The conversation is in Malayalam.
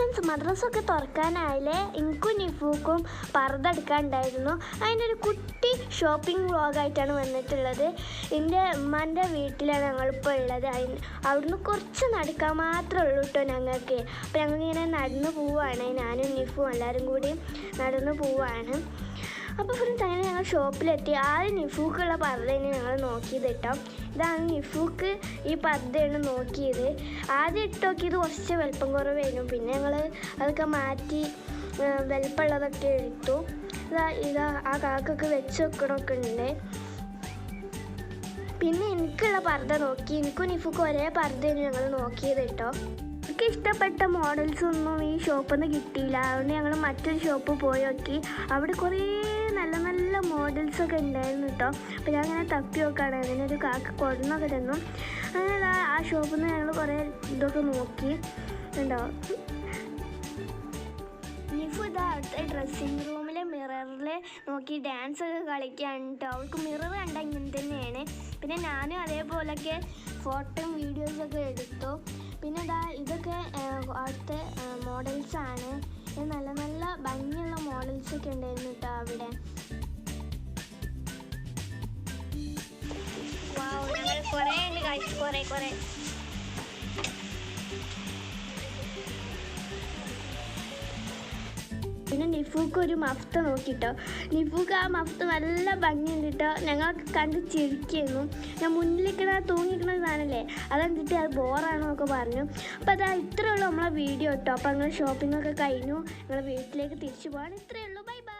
ഫ്രണ്ട്സ് മദ്രസൊക്കെ തുറക്കാനായാലേ എനിക്കും നിഫൂക്കും പർദ്ദ എടുക്കാനുണ്ടായിരുന്നു അതിന്റെ ഒരു കുട്ടി ഷോപ്പിംഗ് വ്ളോഗായിട്ടാണ് വന്നിട്ടുള്ളത്. എന്റെ ഉമ്മാന്റെ വീട്ടിലാണ് ഞങ്ങളിപ്പോൾ ഉള്ളത്. അതിന് അവിടുന്ന് കുറച്ച് നടക്കാൻ മാത്രമേ ഉള്ളൂ കേട്ടോ ഞങ്ങൾക്ക്. അപ്പോൾ ഞങ്ങളിങ്ങനെ നടന്നു പോവുകയാണ്. ഞാനും നിഫും എല്ലാവരും കൂടി നടന്നു പോവുകയാണ്. ഷോപ്പിലെത്തി. ആദ്യം നിഫൂക്കുള്ള പർദ്ദയാണ് ഞങ്ങൾ നോക്കിയത് കേട്ടോ. ഇതാണ് നിഫൂക്ക് ഈ പർദ്ദയാണ് നോക്കിയത്. ആദ്യം ഇട്ട് നോക്കിയത് കുറച്ച് വലിപ്പം കുറവായിരുന്നു. പിന്നെ ഞങ്ങൾ അതൊക്കെ മാറ്റി വലുപ്പമുള്ളതൊക്കെ എടുത്തു ഇതാ ഇതാ ആ കാക്കൊക്കെ വെച്ച് വെക്കണമൊക്കെ ഉണ്ട്. പിന്നെ എനിക്കുള്ള പർദ്ദ നോക്കി. എനിക്കും നിഫുക്കും ഒരേ പർദ്ദയാണ് ഞങ്ങൾ നോക്കിയത് കേട്ടോ. ഇഷ്ടപ്പെട്ട മോഡൽസ് ഒന്നും ഈ ഷോപ്പിൽ നിന്ന് കിട്ടിയില്ല. അതുകൊണ്ട് ഞങ്ങൾ മറ്റൊരു ഷോപ്പ് പോയി നോക്കി. അവിടെ കുറേ നല്ല നല്ല മോഡൽസൊക്കെ ഉണ്ടായിരുന്നു കേട്ടോ അപ്പോൾ ഞാൻ അങ്ങനെ തപ്പി നോക്കാണ്. അങ്ങനെ ഒരു കാക്ക കൊടുന്നൊക്കെ തന്നു. അങ്ങനെ ആ ഷോപ്പിൽ നിന്ന് ഞങ്ങൾ കുറേ ഇതൊക്കെ നോക്കി. ഉണ്ടോ നിഫു ഇതാ അവിടുത്തെ ഡ്രസ്സിങ് റൂമിലെ മിററിൽ നോക്കി ഡാൻസ് ഒക്കെ കളിക്കുകയാണ് കേട്ടോ അവൾക്ക് മിറർ കണ്ട ഇങ്ങനെ തന്നെയാണ്. പിന്നെ ഞാനും അതേപോലൊക്കെ ഫോട്ടോയും വീഡിയോസൊക്കെ എടുത്തു. പിന്നെ ഇതാ ഇതൊക്കെ അടുത്ത അവിടുത്തെ മോഡൽസ് ആണ്. നല്ല നല്ല ഭംഗിയുള്ള ഒക്കെ ഉണ്ടായിരുന്നു കേട്ടോ അവിടെ കുറേ ഉണ്ട് കുറേ കുറേ. പിന്നെ നിഫൂക്ക് ഒരു മഫ്ത നോക്കിട്ടോ. നിഫൂക്ക് ആ മഫ്ത നല്ല ഭംഗിയുണ്ട് കേട്ടോ ഞങ്ങൾ കണ്ട് ചിരിക്കുന്നു. ഞാൻ മുന്നിലിരിക്കണ തൂങ്ങിക്കണ സാധനമല്ലേ അത് കണ്ടിട്ട് അത് ബോറാണെന്നൊക്കെ പറഞ്ഞു. അപ്പോൾ അതാ ഇത്രയേ ഉള്ളൂ നമ്മളെ വീഡിയോ കേട്ടോ അപ്പോൾ ഷോപ്പിംഗ് ഒക്കെ കഴിഞ്ഞു. ഞങ്ങൾ വീട്ടിലേക്ക് തിരിച്ചു പോകാൻ ഇത്രയേ ഉള്ളൂ. Bye bye